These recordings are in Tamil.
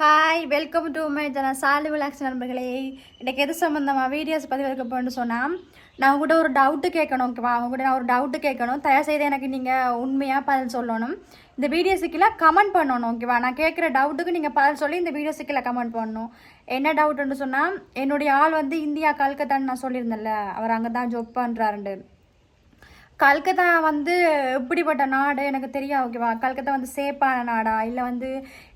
ஹாய் வெல்கம் டு மை ஜன சாலி விலாக்ஸ் நண்பர்களே. இன்றைக்கு எது சம்மந்தமாக வீடியோஸ் பதிவிறக்க போகணும்னு சொன்னால் நான் உங்கள்கிட்ட ஒரு டவுட்டு கேட்கணும் ஓகேவா உங்கள்கிட்ட நான் ஒரு டவுட்டு கேட்கணும். தயவு செய்து எனக்கு நீங்கள் உண்மையாக பதில் சொல்லணும். இந்த வீடியோஸுக்கெல்லாம் கமெண்ட் பண்ணணும் ஓகேவா நான் கேட்குற டவுட்டுக்கு நீங்கள் பதில் சொல்லி இந்த வீடியோஸுக்கெல்லாம் கமெண்ட் பண்ணணும். என்ன டவுட்டுன்னு சொன்னால் என்னுடைய ஆள் வந்து இந்தியா கல்கத்தான்னு நான் சொல்லியிருந்தேன்ல அவர் அங்கே தான் ஜொப் பண்ணுறாருண்டு கல்கத்தா வந்து எப்படிப்பட்ட நாடு எனக்கு தெரியும் ஓகேவா? கல்கத்தா வந்து சேஃபான நாடா? இல்லை வந்து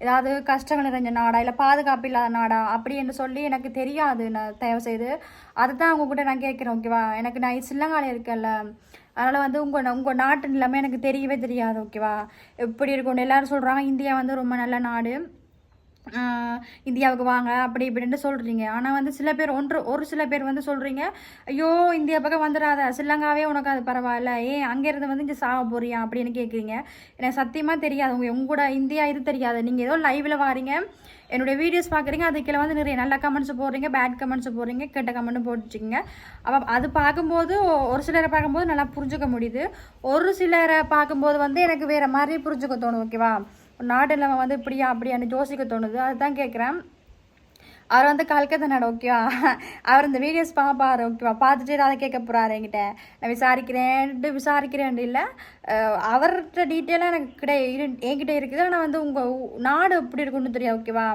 ஏதாவது கஷ்டங்கள் நிறைஞ்ச நாடா? இல்லை பாதுகாப்பு இல்லாத நாடா? அப்படி என்று சொல்லி எனக்கு தெரியாது நான் தயவு செய்து. அதை தான் உங்ககிட்ட நான் கேட்குறேன் ஓகேவா? எனக்கு நான் சில்லங்காலை இருக்கேன்ல. அதனால் வந்து உங்கள் உங்கள் நாட்டு நிலைமை எனக்கு தெரியவே தெரியாது ஓகேவா? எப்படி இருக்கும்னு எல்லாரும் சொல்கிறாங்க இந்தியா வந்து ரொம்ப நல்ல நாடு. இந்தியாவுக்கு வாங்க அப்படி இப்படின்ட்டு சொல்கிறீங்க ஆனால் வந்து சில பேர் ஒன்று ஒரு சில பேர் வந்து சொல்கிறீங்க ஐயோ இந்தியா பக்கம் வந்துடாத ஸ்ரீலங்காவே உனக்கு அது பரவாயில்ல ஏன் அங்கேருந்து வந்து இங்கே சாக போறியா? அப்படின்னு கேட்குறீங்க எனக்கு சத்தியமாக தெரியாது. உங்கள் உங்களோட இந்தியா இது தெரியாது. நீங்கள் ஏதோ லைவில் வாரீங்க. என்னுடைய வீடியோஸ் பார்க்குறீங்க அதுக்குள்ள வந்து நிறைய நல்ல கமெண்ட்ஸ் போடுறீங்க பேட் கமெண்ட்ஸ் போடுறீங்க கெட்ட கமெண்ட்டும் போட்டுச்சிங்க. அப்போ அது பார்க்கும்போது ஒரு சிலரை பார்க்கும்போது நல்லா புரிஞ்சுக்க முடியுது. ஒரு சிலரை பார்க்கும்போது வந்து எனக்கு வேறு மாதிரி புரிஞ்சுக்க தோணும் ஓகேவா நாட்டில் வந்து இப்படியா அப்படியான்னு யோசிக்க தோணுது. அதுதான் கேட்குறேன் அவர் வந்து கல்கத்தா நாடு ஓகேவா அவர் இந்த வீடியோஸ் பார்ப்பார் ஓகேவா பார்த்துட்டு அதை கேட்க போகிறாரு என்கிட்ட. நான் விசாரிக்கிறேன்ட்டு விசாரிக்கிறேன்ட்டு இல்லை அவர்கிட்ட டீட்டெயிலாக எனக்கு கிட்ட இரு- என்கிட்ட இருக்குது. ஆனால் வந்து உங்கள் நாடு எப்படி இருக்குன்னு தெரியும் ஓகேவா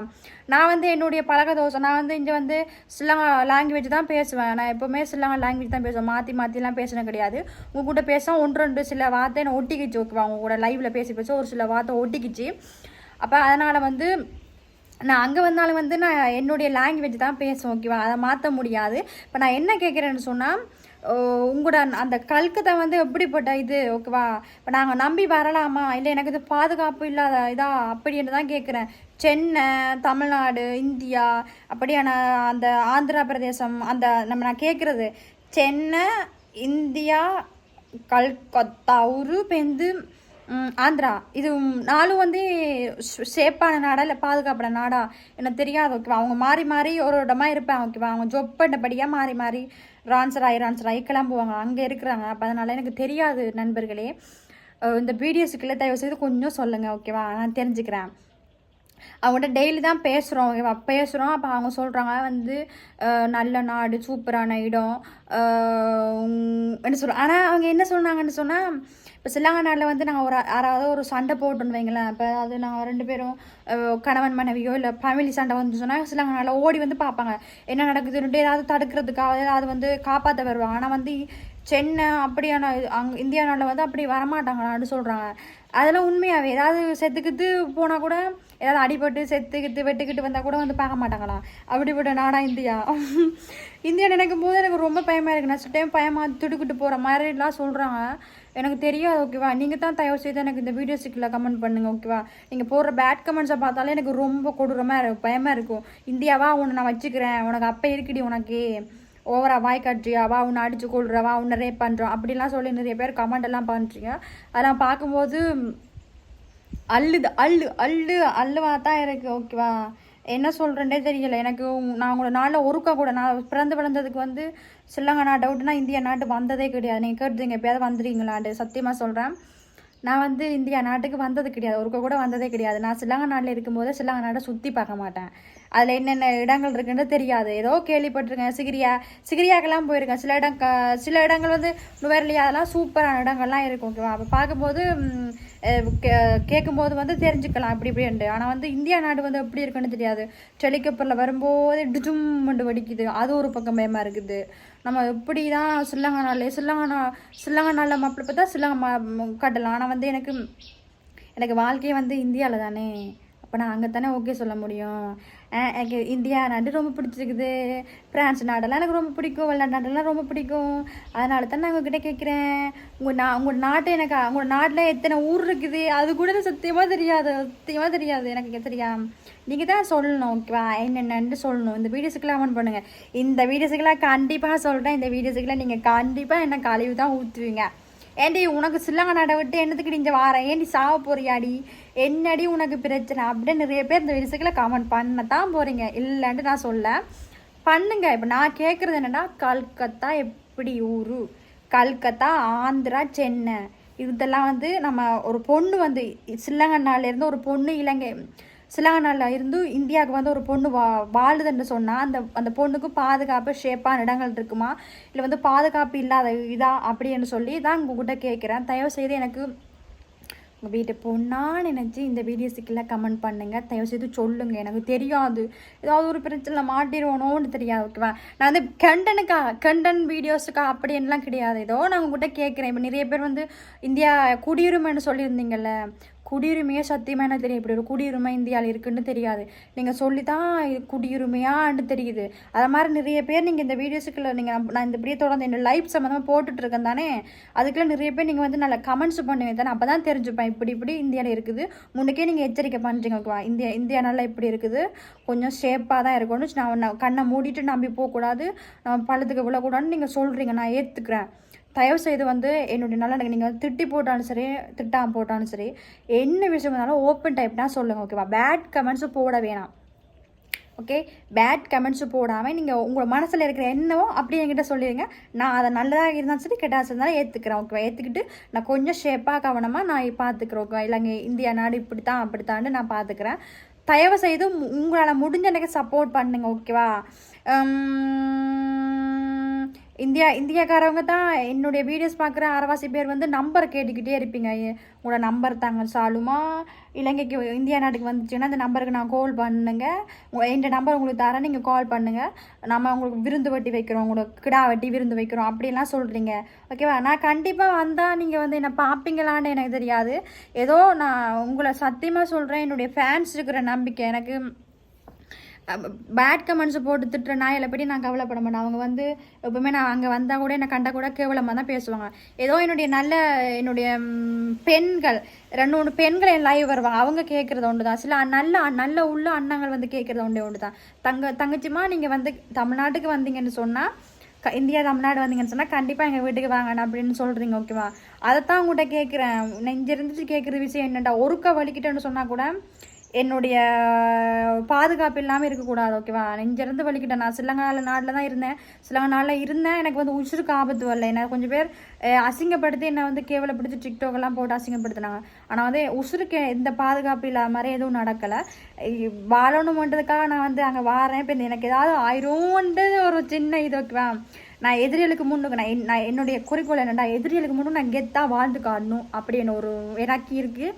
நான் வந்து என்னுடைய பழக தோசை நான் வந்து இங்கே வந்து சில்லங்கா லாங்குவேஜ் தான் பேசுவேன். நான் எப்போவுமே சில்லங்கா லாங்குவேஜ் தான் பேசுவேன். மாற்றி மாற்றிலாம் பேசினது கிடையாது. உங்கள் கூட பேச ஒன்று ரெண்டு சில வார்த்தை என்னை ஒட்டிக்கிச்சு ஓகேவா உங்க கூட லைவில் பேசி பேச ஒரு சில வார்த்தை ஒட்டிக்கிச்சு. அப்போ அதனால் வந்து நான் அங்கே வந்தாலும் வந்து நான் என்னுடைய லாங்குவேஜ் தான் பேசுவேன் ஓகேவா அதை மாற்ற முடியாது. இப்போ நான் என்ன கேட்குறேன்னு சொன்னால் உங்களோட அந்த கல்கத்தை வந்து எப்படிப்பட்ட இது ஓகேவா இப்போ நாங்கள் நம்பி வரலாமா? இல்லை எனக்கு இது பாதுகாப்பு இல்லாத இதா? அப்படின்னு தான் கேட்குறேன் சென்னை தமிழ்நாடு இந்தியா அப்படியான அந்த ஆந்திரா பிரதேசம் அந்த நம்ம நான் கேட்குறது சென்னை இந்தியா கல்கத்தா ஒரு பெந்து ஆந்திரா. இது நாலும் வந்து ஷேப்பான நாடா இல்லை பாதுகாப்பான நாடா? எனக்கு தெரியாது ஓகேவா அவங்க மாறி மாறி ஒரு இடமா இருப்பாங்க ஓகேவா அவங்க ஜொப் பண்ணபடியாக மாறி மாறி ரான்சர் ஆகி ரான்சர் ஆகி கிளம்புவாங்க. அங்கே இருக்கிறாங்க. அப்போ அதனால் எனக்கு தெரியாது நண்பர்களே. இந்த வீடியோஸுக்குள்ளே தயவு செய்து கொஞ்சம் சொல்லுங்கள் ஓகேவா நான் தெரிஞ்சுக்கிறேன். அவங்கள்ட்ட டெய்லி தான் பேசுகிறோம் ஓகேவா பேசுகிறோம் அப்போ அவங்க சொல்கிறாங்க வந்து நல்ல நாடு சூப்பரான இடம். என்ன சொல்கிறோம் ஆனால் அவங்க என்ன சொன்னாங்கன்னு சொன்னால் இப்போ சிலங்கா வந்து நாங்கள் ஒரு யாராவது ஒரு சண்டை போட்டோன்னு வைங்களேன். இப்போ அது நாங்கள் ரெண்டு பேரும் கணவன் மனைவியோ இல்லை ஃபேமிலி சண்டை வந்து சொன்னால் சிலங்கா நாளில் ஓடி வந்து பார்ப்பாங்க. என்ன நடக்குதுன்ட்டு ஏதாவது தடுக்கிறதுக்காக ஏதாவது வந்து காப்பாற்ற வருவாங்க. ஆனால் வந்து சென்னை அப்படியான அங் இந்தியா நாட்டில் வந்து அப்படி வரமாட்டாங்களான்னு சொல்கிறாங்க அதெல்லாம் உண்மையாகவே ஏதாவது செத்துக்கிட்டு போனால் கூட ஏதாவது அடிபட்டு செத்துக்கிட்டு வெட்டுக்கிட்டு வந்தால் கூட வந்து பார்க்க மாட்டாங்களாம் அப்படிப்பட்ட நாடா இந்தியா. இந்தியா நினைக்கும் போது எனக்கு ரொம்ப பயமாக இருக்குது நான் டைம் பயமாக துடுக்கிட்டு போகிற மாதிரிலாம் சொல்கிறாங்க எனக்கு தெரியாது ஓகேவா நீங்கள் தான் தயவு செய்து எனக்கு இந்த வீடியோஸுக்குள்ள கமெண்ட் பண்ணுங்கள் ஓகேவா நீங்கள் போடுற பேட் கமெண்ட்ஸை பார்த்தாலே எனக்கு ரொம்ப கொடூரமாக இருக்கும் பயமாக இருக்கும் இந்தியாவா உன்னை நான் வச்சுக்கிறேன். உனக்கு அப்போ இருக்குடி உனக்கு. ஓவரா வாய் காட்டுறியாவா உன்னை அடிச்சு கொள்றவா வா உன்னை ரேப் பண்ணுறோம் அப்படிலாம் சொல்லி நிறைய பேர் கமெண்ட் எல்லாம் பண்ணுறீங்க அதெல்லாம் பார்க்கும்போது அள்ளுது அள்ளு அள்ளு அள்ளுவா தான் இருக்குது ஓகேவா என்ன சொல்கிறேன்னே தெரியல. எனக்கு நான் உங்களோட நாளில் ஒருக்கா கூட நான் பிறந்து வளர்ந்ததுக்கு வந்து சில்லங்க நாட்டு இந்தியா நாட்டு வந்ததே கிடையாது. நீங்கள் கேட்டுங்க எப்பயாவது வந்துடுறீங்களான்ட்டு சத்தியமாக சொல்கிறேன் நான் வந்து இந்தியா நாட்டுக்கு வந்தது கிடையாது. ஒருக்க கூட வந்ததே கிடையாது. நான் சில்லங்க நாட்டில் இருக்கும்போது சில்லங்க நாட்டை சுற்றி பார்க்க மாட்டேன். அதில் என்னென்ன இடங்கள் இருக்குன்னு தெரியாது. ஏதோ கேள்விப்பட்டிருக்கேன். சிகிரியா சிகிரியாக்கெல்லாம் போயிருக்கேன். சில இடம் க சில இடங்கள் வந்து நுவர்லியா அதெல்லாம் சூப்பரான இடங்கள்லாம் இருக்கும். ஓகேவா அப்போ பார்க்கும்போது கேட்கும்போது வந்து தெரிஞ்சுக்கலாம் இப்படி இப்படின்ட்டு. ஆனால் வந்து இந்தியா நாடு வந்து எப்படி இருக்குன்னு தெரியாது. ஹெலிகாப்டரில் வரும்போது டிஜும்ண்டு வெடிக்குது. அது ஒரு பக்கம் பயமாக இருக்குது. நம்ம எப்படி தான் சில்லங்கனாலே சில்லங்கனா சில்லங்க நா நாளில் மாப்பிள்ளை பார்த்தா சில்லங்க மா கட்டலாம். ஆனால் வந்து எனக்கு எனக்கு வாழ்க்கையே வந்து இந்தியாவில் தானே. அப்போ நான் அங்கே தானே ஓகே சொல்ல முடியும். எனக்கு இந்தியா நாடு ரொம்ப பிடிச்சிருக்குது. பிரான்ஸ் நாடெல்லாம் எனக்கு ரொம்ப பிடிக்கும். வெளிநாட்டு நாடெல்லாம் ரொம்ப பிடிக்கும். அதனால தான் நான் உங்ககிட்ட கேட்குறேன் உங்கள் நான் உங்கள் நாட்டு எனக்கு உங்கள் நாட்டில் எத்தனை ஊர் இருக்குது? அது கூட எனக்கு சத்தியமாக தெரியாது. சத்தியமாக தெரியாது. எனக்கு தெரியா? நீங்கள் தான் சொல்லணும் ஓகேவா என்னென்னு சொல்லணும். இந்த வீடியோஸுக்கெல்லாம் அமௌண்ட் பண்ணுங்கள் இந்த வீடியோஸுக்கெல்லாம் கண்டிப்பாக சொல்கிறேன் இந்த வீடியோஸுக்கெல்லாம் நீங்கள் கண்டிப்பாக என்ன கழிவு தான் ஊற்றுவீங்க ஏண்டி உனக்கு சில்லங்க விட்டு என்னத்துக்கு நீங்க வாரேன்? ஏண்டி சாவ போறியாடி? என்னடி உனக்கு பிரச்சனை? அப்படின்னு நிறைய பேர் இந்த விஷயத்துல கமெண்ட் பண்ண தான் போகிறீங்க இல்லைன்ட்டு நான் சொல்ல. பண்ணுங்க. இப்போ நான் கேட்குறது என்னன்னா கல்கத்தா எப்படி ஊரு? கல்கத்தா ஆந்திரா சென்னை. இதெல்லாம் வந்து நம்ம ஒரு பொண்ணு வந்து சில்லங்கன்னாலேருந்து ஒரு பொண்ணு இலங்கை. சிலானால இருந்து இந்தியாவுக்கு வந்து ஒரு பொண்ணு வா வாழுதுன்னு சொன்னால் அந்த அந்த பொண்ணுக்கு பாதுகாப்பு ஷேப்பான இடங்கள் இருக்குமா? இல்லை வந்து பாதுகாப்பு இல்லாத இதா? அப்படின்னு சொல்லி தான் உங்ககிட்ட கேட்குறேன். தயவு செய்து எனக்கு உங்கள் வீட்டு பொண்ணாக நினச்சி இந்த வீடியோஸுக்குள்ள கமெண்ட் பண்ணுங்கள் தயவுசெய்து சொல்லுங்கள் எனக்கு தெரியாது. ஏதாவது ஒரு பிரச்சனை மாட்டிடுவோனோன்னு தெரியாது ஓகேவா நான் வந்து கண்டனுக்கா கண்டன் வீடியோஸுக்கா அப்படின்லாம் கிடையாது. ஏதோ நான் உங்ககிட்ட கேட்குறேன். இப்போ நிறைய பேர் வந்து இந்தியா குடியுரிமைன்னு சொல்லியிருந்தீங்கல்ல. குடியுரிமையே சத்தியமாக எனக்கு தெரியும்? இப்படி ஒரு குடியுரிமை இந்தியாவில் இருக்குன்னு தெரியாது. நீங்கள் சொல்லி தான் இது குடியுரிமையான்னு தெரியுது. அதை மாதிரி நிறைய பேர் நீங்கள் இந்த வீடியோஸுக்குள்ள நீங்கள் நான் இந்த இப்படியே தொடர்ந்து என்ன லைஃப் சம்மந்தமாக போட்டுட்ருக்கேன் தானே? அதுக்குள்ளே நிறைய பேர் நீங்கள் வந்து நல்லா கமெண்ட்ஸ் பண்ணுவீங்க தானே? அப்போ தான் தெரிஞ்சுப்பேன் இப்படி இப்படி இந்தியாவில் இருக்குது. முன்னுக்கே நீங்கள் எச்சரிக்கை பண்ணுறீங்க ஓகேவா? இந்தியா இந்தியா நல்லா இப்படி இருக்குது. கொஞ்சம் ஷேப்பாக தான் இருக்கணும் நான் கண்ணை மூடிட்டு நம்பி போகக்கூடாது. நம்ம பள்ளத்துக்கு விழக்கூடாதுன்னு நீங்கள் சொல்கிறீங்க நான் ஏற்றுக்கிறேன் தயவு செய்து வந்து என்னுடைய நல்ல நீங்கள் வந்து திட்டி போட்டாலும் சரி திட்டாமல் போட்டாலும் சரி என்ன விஷயம் இருந்தாலும் ஓப்பன் டைப்னா சொல்லுங்கள் ஓகேவா பேட் கமெண்ட்ஸும் போட வேணாம். ஓகே பேட் கமெண்ட்ஸும் போடாமல் நீங்கள் உங்கள் மனசில் இருக்கிற என்னவோ அப்படி என்கிட்ட சொல்லிடுங்க நான் அதை நல்லதாக இருந்தாலும் சரி கெட்டாசு இருந்தாலும் ஏற்றுக்கிறேன் ஓகேவா ஏற்றுக்கிட்டு நான் கொஞ்சம் ஷேப்பாக கவனமாக நான் பார்த்துக்கிறேன் ஓகேவா இல்லைங்க இந்தியா நாடு இப்படி தான் அப்படித்தான்னு நான் பார்த்துக்கிறேன் தயவு செய்து உங்களால் முடிஞ்ச எனக்கு சப்போர்ட் பண்ணுங்க ஓகேவா இந்தியா இந்தியாக்காரவங்க தான் என்னுடைய வீடியோஸ் பார்க்குற அரைவாசி பேர் வந்து நம்பர் கேட்டுக்கிட்டே இருப்பீங்க. உங்களோட நம்பர் தாங்க சாலுமா? இலங்கைக்கு இந்தியா நாட்டுக்கு வந்துச்சுன்னா அந்த நம்பருக்கு நான் கால் பண்ணுங்க. என் நம்பர் உங்களுக்கு தரேன் நீங்கள் கால் பண்ணுங்கள் நம்ம உங்களுக்கு விருந்து வட்டி வைக்கிறோம் உங்களுக்கு கிடா வட்டி விருந்து வைக்கிறோம் அப்படிலாம் சொல்கிறீங்க ஓகேவா நான் கண்டிப்பாக வந்தால் நீங்கள் வந்து என்னை பார்ப்பீங்களான்னு எனக்கு தெரியாது. ஏதோ நான் உங்களை சத்தியமாக சொல்கிறேன் என்னுடைய ஃபேன்ஸ் இருக்கிற நம்பிக்கை எனக்கு பேட் கமெண்ட்ஸை போட்டு திட்டுற நாயில் பற்றி நான் கவலைப்பட மாட்டேன். அவங்க வந்து எப்பவுமே நான் அங்கே வந்தால் கூட என்னை கண்டா கூட கேவலமாக தான் பேசுவாங்க. ஏதோ என்னுடைய நல்ல என்னுடைய பெண்கள் ரெண்டு மூணு பெண்கள் என் லைவ் வருவாங்க. அவங்க கேட்குறது ஒன்று தான் சில நல்ல நல்ல உள்ள அண்ணங்கள் வந்து கேட்குறது ஒன்று ஒன்று தான் தங்க தங்கச்சிமா நீங்கள் வந்து தமிழ்நாட்டுக்கு வந்தீங்கன்னு சொன்னால் க இந்தியா தமிழ்நாடு வந்தீங்கன்னு சொன்னால் கண்டிப்பாக எங்கள் வீட்டுக்கு வாங்கணும் அப்படின்னு சொல்கிறீங்க ஓகேவா அதைத்தான் உங்கள்கிட்ட கேட்குறேன் நெஞ்சிருந்துட்டு கேட்குற விஷயம் என்னென்னா ஒருக்க வலிக்கிட்டேன்னு சொன்னால் கூட என்னுடைய பாதுகாப்பு இல்லாமல் இருக்கக்கூடாது ஓகேவா நெஞ்சிருந்து வலிக்கிட்டேன் நான் சிலங்கால நாட்டில் தான் இருந்தேன். சிலங்க நாளில் இருந்தேன். எனக்கு வந்து உசுருக்கு ஆபத்து வரல. என்ன கொஞ்சம் பேர் அசிங்கப்படுத்தி என்னை வந்து கேவலப்படுத்தி டிக்டாக்லாம் போட்டு அசிங்கப்படுத்தினாங்க. ஆனால் வந்து உசுருக்கு எந்த பாதுகாப்பு இல்லாத மாதிரி எதுவும் நடக்கலை. வாழணுமன்றதுக்காக நான் வந்து அங்கே வாரேன். இப்போ எனக்கு ஏதாவது ஆயிரும்ன்றது ஒரு சின்ன இது ஓகேவா நான் எதிரிகளுக்கு முன்னுக்கு நான் நான் என்னுடைய குறிக்கோள் என்னென்னா எதிரிகளுக்கு முன்னும் நான் கெத்தாக வாழ்ந்து காடணும் அப்படின்னு ஒரு எனக்கு இருக்குது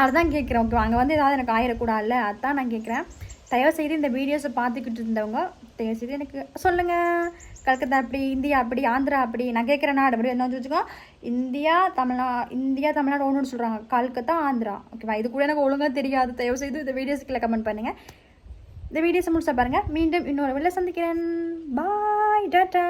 அதுதான் கேட்குறேன் ஓகே அங்கே வந்து ஏதாவது எனக்கு ஆயிடக்கூடாதுல்ல அதான் நான் கேட்குறேன் தயவு செய்து இந்த வீடியோஸை பார்த்துக்கிட்டு இருந்தவங்க தயவு செய்து எனக்கு சொல்லுங்கள் கல்கத்தா அப்படி இந்தியா அப்படி ஆந்திரா அப்படி நான் கேட்குற நாடு அப்படி என்ன வச்சுக்கோ. இந்தியா தமிழ்நா இந்தியா தமிழ்நாடு ஒன்றுன்னு சொல்கிறாங்க கல்கத்தா ஆந்திரா. ஓகேவா இது கூட எனக்கு ஒழுங்காக தெரியாது. தயவுசெய்து இந்த வீடியோஸ்க்குள்ள கமெண்ட் பண்ணுங்கள் இந்த வீடியோஸை முடிச்சா பாருங்கள் மீண்டும் இன்னொரு வெளில சந்திக்கிறேன். பாய் டாட்டா